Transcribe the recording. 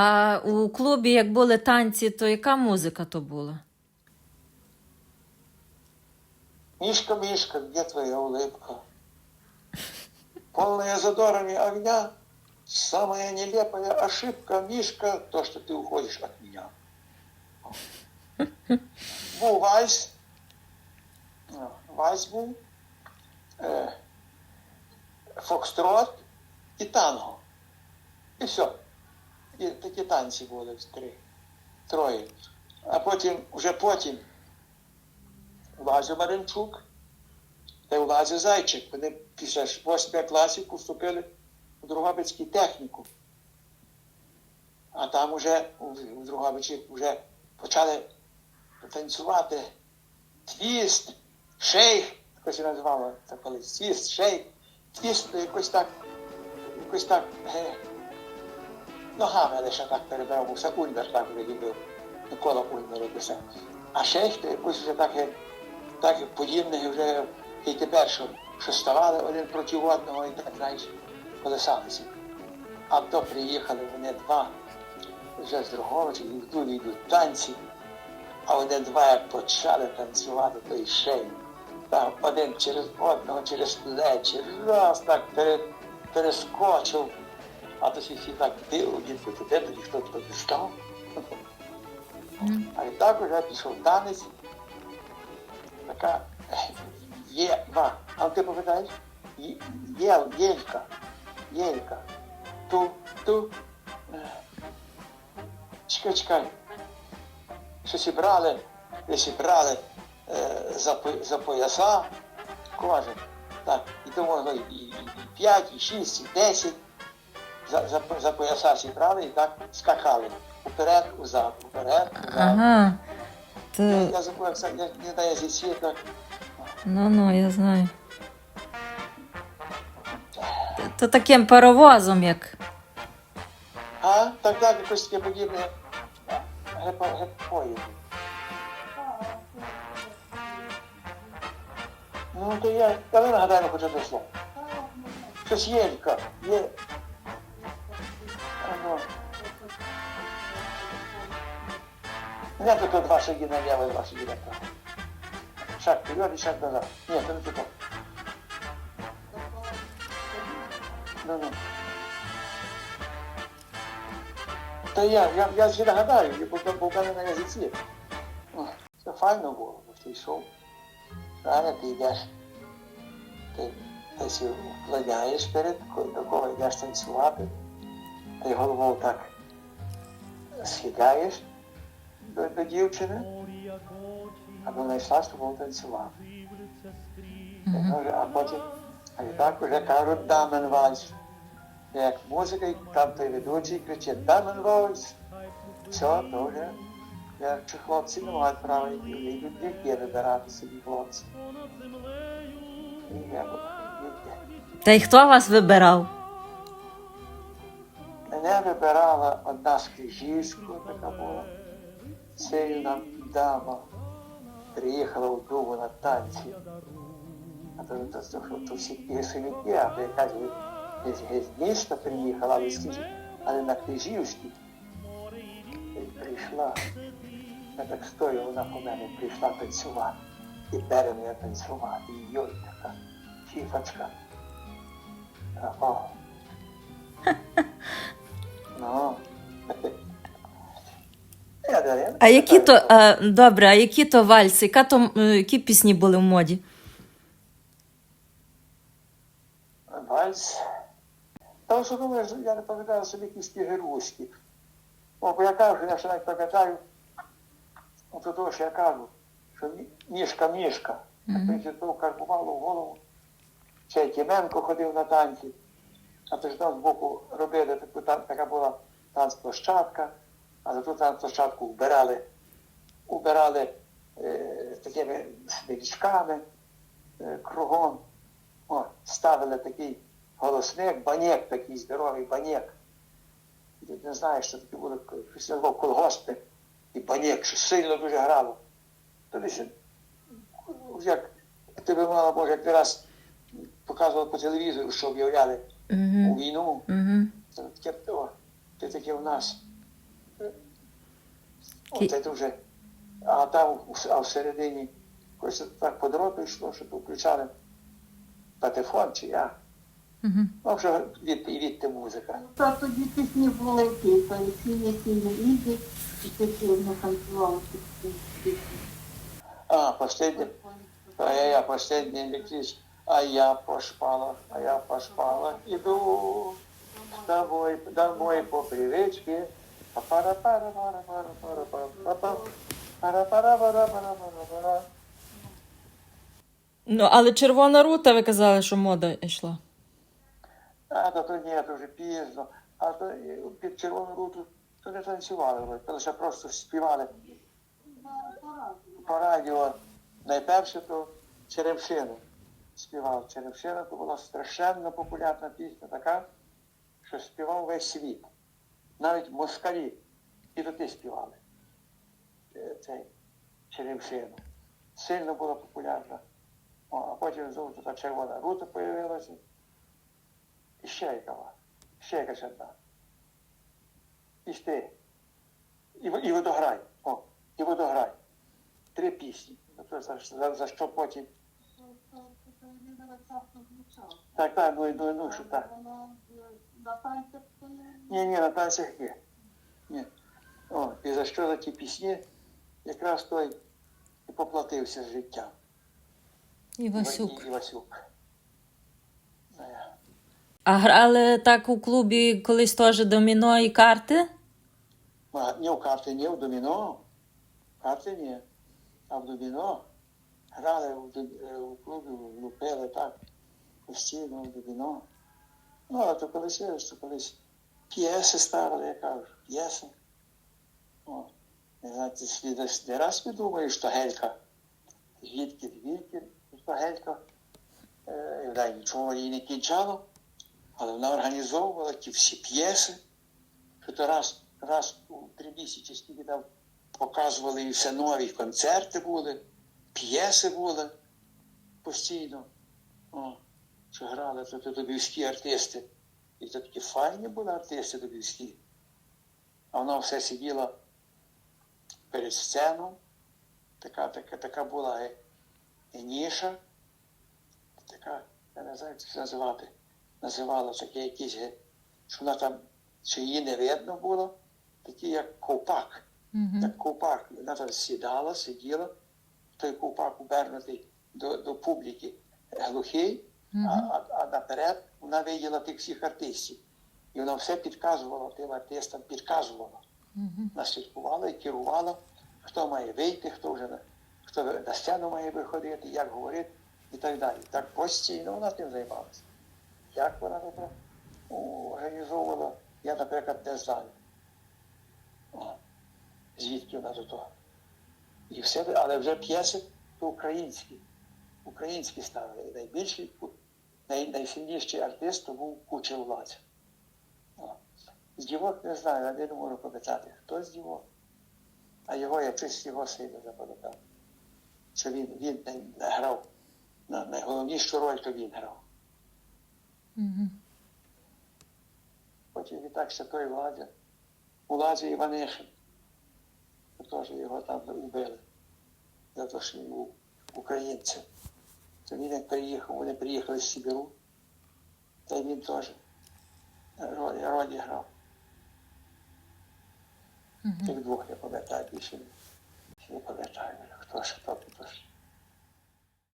А у клубі, як були танці, то яка музика то була? Мишка, Мишка, где твоя улыбка? Полная задорами огня, самая нелепая ошибка, Мишка, то, что ты уходишь от меня. Був вальс, вальс був, е, фокстрот і танго. І все. Такі танці були три, троє. А потім, вже потім, Лазю Маринчук та Лазю Зайчик. Вони після 8 класів поступили у Другобицький техніку. А там уже у Другобичі вже почали танцювати твіст, шейх, якось називали це колись. Твіст, шейх, твіст якось так, якось так е, лише так перебрав, все Ульмер так вже любив. Микола Ульмер якось. так. А шейх то якось вже і тепер, що, що ставали один проти одного і так, знаєш, колесалися. А то приїхали вони два, вже з Друговича, йдуть, йдуть танці, а вони два як почали танцювати, то ще й. Один через одного, через плечі, раз так пере, перескочив, а то всі так де тоді хто тоді став. А і так вже пішов танець така є, ва. А ти пам'ятаєш? Є, єлька, єлька. Ту, ту. е, Чекай, чекай. Щось і брали, десь і брали е, за, за пояса кожен. Так, і то можна і 5, і 6, і 10 за, за, за пояса зібрали і так скакали. Уперед, узад, уперед, узад. Ага. То, Я як це, я не знаю, зі світа. ну ну, я знаю. То таким паровозом, як. А, так, так, якось таке подібне гепо. Ну, то я, та ви нагадаємо хоча б слово. Щось єлька, є. Не тут два шаги налево и два шаги направо. Шаг вперед и шаг назад. Нет, это не то. Ну, ну. Та я, я, я ще нагадаю, я був, був на язиці. Це файно було, бо ти йшов. Рано ти йдеш, ти десь вкладаєш перед до кого йдеш танцювати, ти головою так схиляєш до, до дівчини, а вона йшла з тобою танцювати. Мгм. Каже, А потім, а і так вже кажуть дамен вальс. Як музика, і там той ведучий кричить дамен вальс. Все, то вже, якщо хлопці не мають права, йдуть дівки вибирати собі хлопці. І я. Та й хто вас вибирав? Мене вибирала одна з така була сильна дама. Приїхала в Дубу на танці. А то, то, то, то, всі гірсовики, а якась з- з міста приїхала, але, скажіть, але на Крижівській прийшла. Я так стою, вона по мене прийшла танцювати. І бере мене танцювати. І йой така фіфочка. А, А які то. А, добре, а які то вальси? Яка то, е, які пісні були в моді? Вальс. Та що думаєш, я не пам'ятаю собі якісь ті геруські. О, бо я кажу, я ще навіть пам'ятаю, от до того, що я кажу, що мішка, мішка. Мгм. Мені то карбувало в голову. Ще Тіменко ходив на танці, а то ж там збоку робили таку, та- така була танцплощадка, а за ту танцплощадку вбирали, убирали е, такими смічками е, кругом. О, ставили такий голосник, банєк такий здоровий банєк. Не знаєш, що таке було після колгоспи і банєк, що сильно дуже грало. То десь, як ти би мала, може, як ти раз показував по телевізору, що об'являли у війну, то таке, о, ти таке у нас Оце дуже. А там а всередині якось так по дроту йшло, що тут включали патефон чи я. Угу. Ну, вже від, і відти музика. Ну, то тоді пісні були ті, то всі які не їздять, і ти сильно танцювала пісні. А, последнє. А я, я последний электрич, а я по шпалах, а я по шпалах иду домой, домой по привычке. Ну, але червона рута, ви казали, що мода йшла. А, то то ні, то вже пізно. А то під червону руту то не танцювали, то лише просто співали. По радіо найперше то Черемшину співав. Черемшина то була страшенно популярна пісня така, що співав весь світ. Навіть москалі і співали е, цей Черемшину. Сильно була популярна. О, а потім знову та червона рута появилася. І ще яка. Ще якась одна. І ще. І, і водограй. О, і водограй. Три пісні. Тобто За, за, за що потім. Так, так, ну, ну, ну, що так. Ні, ні, на танцях є. Ні. О, і за що за ті пісні якраз той і поплатився з життям. І Васюк. І, і Васюк. Е, А грали так у клубі колись теж доміно і карти? А, не в карти, не в доміно. Карти ні. А в доміно грали в клубі, лупили так, постійно в доміно. Ну, а то колись, то колись п'єси ставили, я кажу, п'єси. Не десь не раз подумаєш, що гелька. Звідки, звідки, що гелька. Вона нічого їй не кінчало, але вона організовувала ті всі п'єси що то раз, раз у три місяці скільки там показували і все нові концерти були, п'єси були постійно. О, що грали то, то добівські артисти. І то такі файні були артисти добівські. А вона все сиділа перед сценою. Така, така, така була і, і ніша. Така, я не знаю, як це називати. Називала таке якісь, що вона там що її не видно було, такі як ковпак. Угу. Як ковпак. Вона там сідала, сиділа, той ковпак обернутий до, до публіки глухий, а, а, а наперед вона виділа тих всіх артистів. І вона все підказувала тим артистам, підказувала. Вона слідкувала і керувала, хто має вийти, хто вже на, хто на сцену має виходити, як говорити і так далі. Так постійно вона тим займалася. Як вона це організовувала, я, наприклад, не знаю. Звідки вона до того. І все, але вже п'єси то українські. Українські ставили. Найбільший, най, найсильніший артист то був. О. З дівок не знаю, я не можу пам'ятати, хто з дівок. А його я чись його сильно запам'ятав. Що він, він грав, на, найголовнішу роль то він грав. Угу. Потім і так святой Владя. Владя Іванишин. Теж його там вбили. За те, що він був українцем. То він як приїхав, вони приїхали з Сибіру. Та й він теж ролі, грав. Тих двох я пам'ятаю більше. не- пам'ятаю, хто ж там